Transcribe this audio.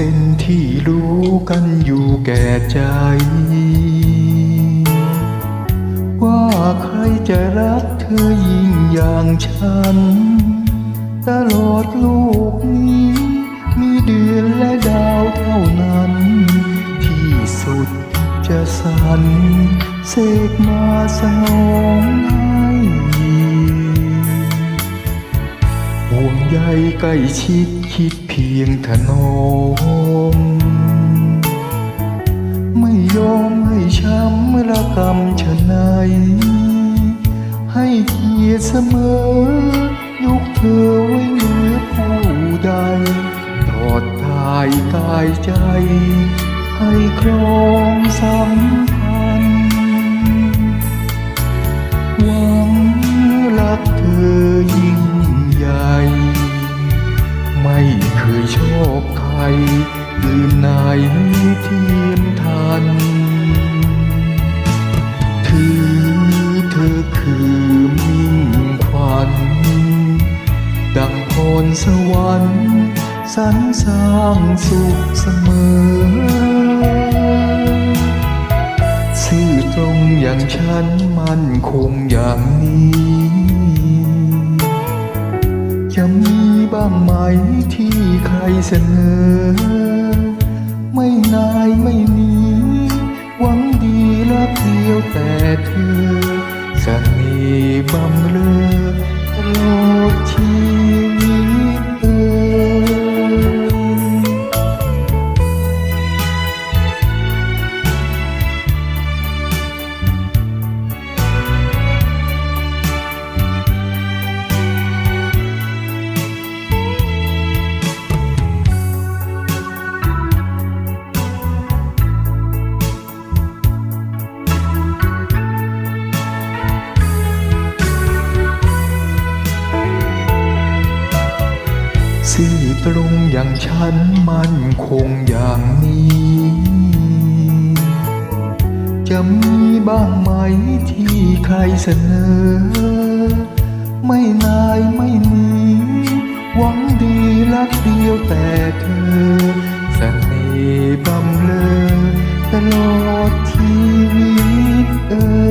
ต้องเป็นที่รู้กันอยู่แก่ใจ ว่าใครจะรักเธอยิ่งอย่างฉัน ตลอดโลกนี้ มีเดือนและดาวเท่านั้น ที่สุดจะสรรเสกมาสนอง ให้ห่วงใยใกล้ชิดคิดเพียงถนอมไม่ยอมให้ช้ำระกำชะไหนให้เกียรติเสมอยกเธอไว้เหนือผู้ใดทอดทายกายใจ ให้ครองสัม อื่นไหนเทียมทัน ถือเธอคือมิ่งขวัญดังพรสวรรค์สรรสร้างสุขเสมอ ซื่อตรงอย่างฉันมั่นคงอย่างนี้จะมีบ้างไหมที่ใครเสนอ จะมีบำเรอโลกที่ ตรงอย่างฉันมั่นคงอย่างนี้ จะมีบ้างไหมที่ใครเสนอ ไม่นายไม่หนีหวังดีรักเดียวแต่เธอเสน่ห์บำเลอตลอดชีวิตเอ่ย